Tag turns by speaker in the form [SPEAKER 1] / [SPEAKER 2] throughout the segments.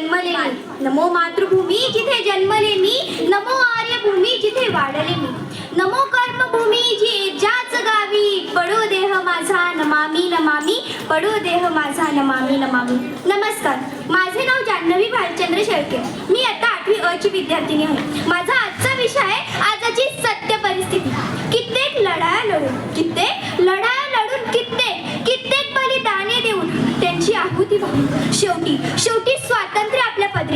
[SPEAKER 1] जन्मले मी नमो मातृभूमी जिथे जन्मले मी नमो आर्यभूमी जिथे वाढले मी नमो कर्मभूमी जी ज्याच गावी पडो देह माझा नमामी नमामी पडो देह माझा नमामी नमामी. नमस्कार माझे नाव जान्हवी भालचंद्र शेळके. मी आता आठवी अ ची विद्यार्थिनी आहे. माझा आजचा विषय आहे आजची सत्य परिस्थिती. कित्येक लढाया लढून कित्येक लढाया लढून कित्येक कित्येक बलिदाने देऊन त्यांची आहुती वाहून शेवटी शेवटी स्वात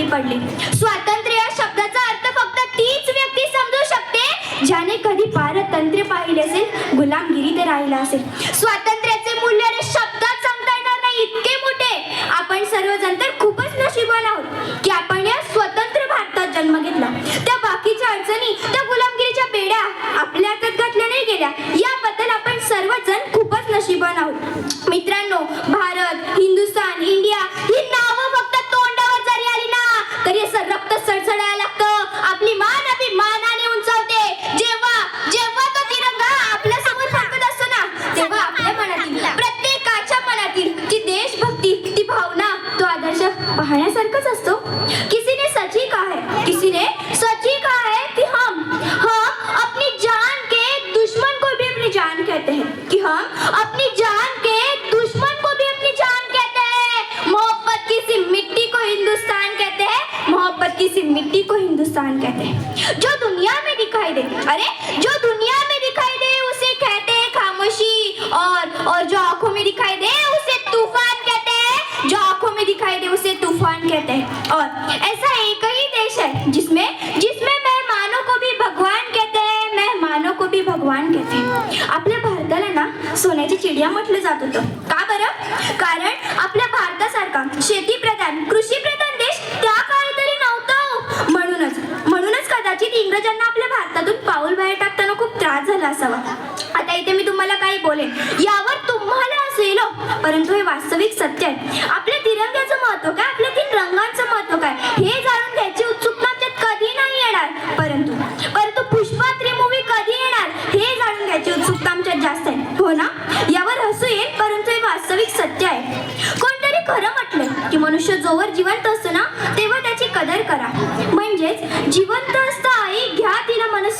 [SPEAKER 1] आपल्या पदरी पडले. स्वातंत्र्य या शब्दाचा अर्थ फक्त तीच व्यक्ती समजू शकते ज्याने कधी पारतंत्र्य पाहिले असेल गुलामगिरी ते राहिला असेल. स्वातंत्र्याचे मूल्य आणि शब्दात सांगता येणार नाही इतके मोठे. आपण सर्वजण तर खूपच नशिबान आहोत की आपण या स्वतंत्र भारतात जन्म घेतला. त्या बाकीच्या अडचणी त्या गुलामगिरीच्या बेड्या आपल्या हातात घातल्या नाही गेल्या. किसी मिट्टी को हिंदुस्तान कहते हैं। जो दुनिया में दिखाई दे, अरे, जो दुनिया में दिखाई दे, उसे कहते हैं खामोशी। और और जो आँखों में दिखाई दे, उसे तूफ़ान कहते हैं। जो आँखों में दिखाई दे, उसे तूफ़ान कहते हैं। और ऐसा एक ही देश है जिसमें जिसमें मेहमानों को भी भगवान कहते हैं, मेहमानों को भी भगवान कहते हैं। आपल्या भारताला ना, सोन्याची चिडिया म्हटलं जात होतं. का बरं? कारण आपल्या भारतासारखा शेती प्रधान, कृषी कदाचित इंग्रजांना आपल्या भारतातून पाऊल बाहेर टाकताना खूप त्रास झाला असावा. आता इथे मी तुम्हाला काही बोलेन. यावर तुम्हाला असेल हो. परंतु हे वास्तविक सत्य आहे. आपल्या तिरंग्याचं महत्त्व काय? आपल्या तीन रंगांचं महत्त्व काय? हे जाणून घ्यायची उत्सुकता आमच्यात कधी नाही येणार. परंतु परंतु पुष्पा थ्री मूवी कधी येणार? हे जाणून घ्यायची उत्सुकता आमच्यात जास्त आहे. हो ना? यावर हसू येईल परंतु हे वास्तविक सत्य आहे. कोणतरी खरं म्हटलं की मनुष्य जोवर जिवंत असतो ना तेव्हा त्याची कदर करा म्हणजेच जिवंत असता आई घ्या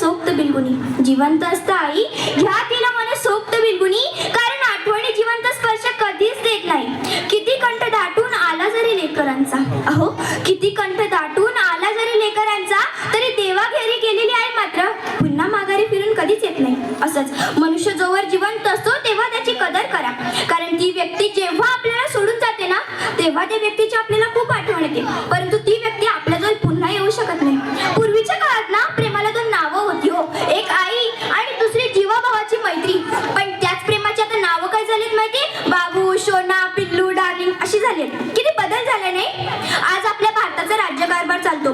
[SPEAKER 1] तिला बिलगुनी. जिवंत असता आई. घ्या तिला मनसोक्त बिलगुनी. कारण आठवणी जिवंत स्पर्श कधीच देत नाही. किती कंठ दाटून आला जरी लेकरांचा. अहो किती कंठ दाटून आला जरी लेकरांचा तरी देवाघेरी गेलेली आई मात्र पुन्हा माघारी फिरून कधीच येत नाही. असंच मनुष्य जोवर जिवंत असतो तेव्हा त्याची कदर करा. कारण ती व्यक्ती जेव्हा आपल्याला सोडून जाते ना तेव्हा त्या व्यक्तीची आपल्याला खूप आठवण येते. डार्लिंग किती बदल झाले नाही? आज आपल्या भारताचा राज्यकारभार चालतो.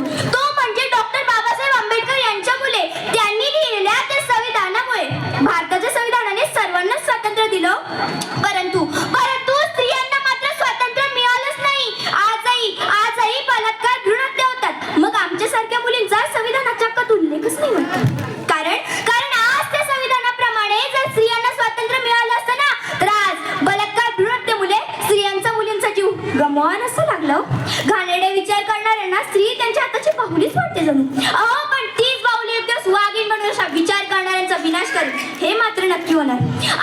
[SPEAKER 1] वाटते जणू. अहो पण तीच बाहुली एक दिवस वाघीण म्हणून अशा विचार करणाऱ्यांचा विनाश करेल हे मात्र नक्की होणार.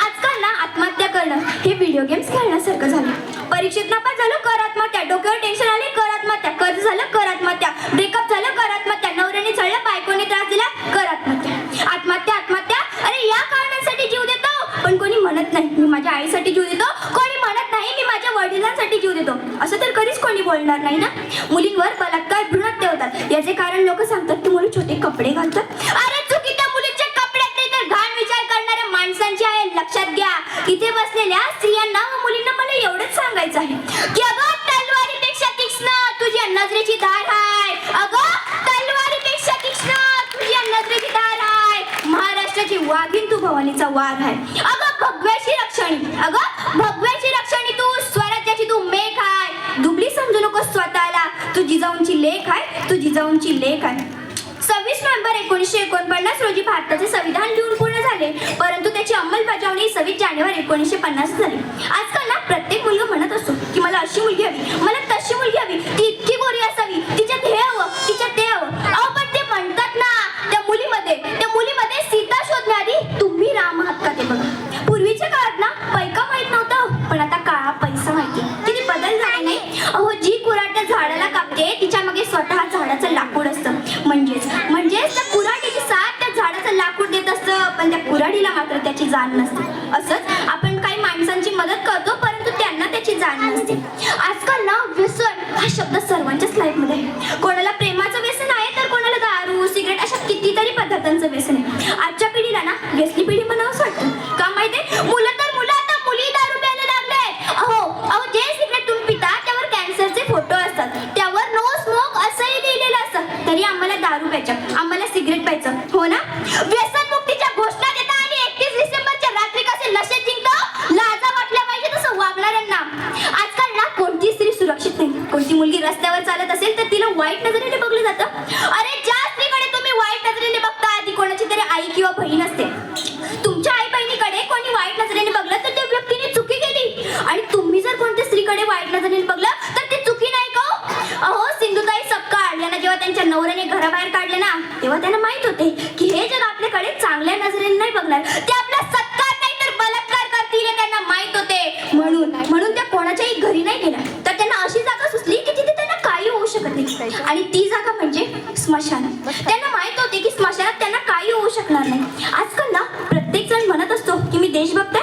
[SPEAKER 1] आजकाल ना आत्महत्या करणं हे व्हिडिओ गेम्स खेळण्यासारखं झालं. परीक्षेत नापास झालं कर आत्महत्या डोक्यावर टेन्शन आले कर आत्महत्या कर्ज झालं कर आत्महत्या ब्रेकअप झालं कर आत्महत्या नवऱ्याने चढलं बायकोने त्रास दिला कर आत्महत्या आत्महत्या. आत्महत्या अरे या कारणासाठी जीव देतो. पण कोणी म्हणत नाही मी माझ्या आईसाठी जीव देतो. कोणी म्हणत नाही मी माझ्या वडिलांसाठी जीव देतो. असं तर कधीच कोणी बोलणार नाही ना? मुलींवर बलात्कार भ्रूण होतात. याचे कारण लोक सांगतात की मुली छोटे कपडे घालतात. अरे चुकी त्या मुलीच्या कपड्यात नाही तर घाण विचार करणाऱ्या माणसांची आहे. लक्षात घ्या इथे बसलेल्या स्त्रियांना व मुलींना मला एवढंच सांगायचं आहे की अगं तलवारीपेक्षा तीक्ष्ण तुझ्या नजरेची धार आहे अगं तलवारीपेक्षा तीक्ष्ण तुझ्या नजरेची धार आहे महाराष्ट्राची वाघीण तू भवानीचा वार आहे. अगं भगव्याशी रक्षणी. अगं भग जिजाऊंची लेख आहे तू जिजाऊंची लेख आहे. सव्वीस नोव्हेंबर एकोणीसशे एकोणपन्नास रोजी भारताचे संविधान लिहून पूर्ण झाले परंतु त्याची अंमलबजावणी सव्वीस जानेवारी एकोणीसशे पन्नास झाली. आजकाल ना प्रत्येक मुलगा म्हणत असतो की मला अशी मुलगी हवी मला तशी मुलगी हवी ती इतकी विद्यार्थीला मात्र त्याची जाण नसते. असंच आपण काही माणसांची मदत करतो परंतु त्यांना त्याची जाण नसते. आजकाल ना व्यसन हा शब्द सर्वांच्याच लाईफमध्ये आहे. कोणाला प्रेमाचं व्यसन आहे तर कोणाला दारू सिगरेट अशा कितीतरी पदार्थांचं व्यसन आहे. आजच्या पिढीला ना व्यसनी पिढी म्हणावंच वाटतं. का माहितीये? मुलं तर मुलं आता मुली दारू प्यायला लागले. अहो अहो जे सिगरेट तुम्ही पिता त्यावर कॅन्सरचे फोटो असतात. त्यावर नो स्मोक असंही लिहिलेलं असतं. तरी आम्हाला दारू प्यायच्या रस्त्यावर चालत असेल तर तिला वाईट नजरेने बघलं जातं. अरे ज्या स्त्रीकडे तुम्ही वाईट नजरेने बघता ती कोणाची तरी आई किंवा बहीण असते. तुमच्या आई बहिणीकडे कोणी वाईट नजरेने बघलं तर त्या व्यक्तीने चुकी केली. आणि तुम्ही जर कोणत्या स्त्रीकडे वाईट नजरेने बघलं तर ती चुकी नाही का हो? अहो सिंधुताई सपकाळ यांना जेव्हा त्यांच्या नवऱ्याने घराबाहेर काढले ना तेव्हा त्यांना 네, 대신 없다.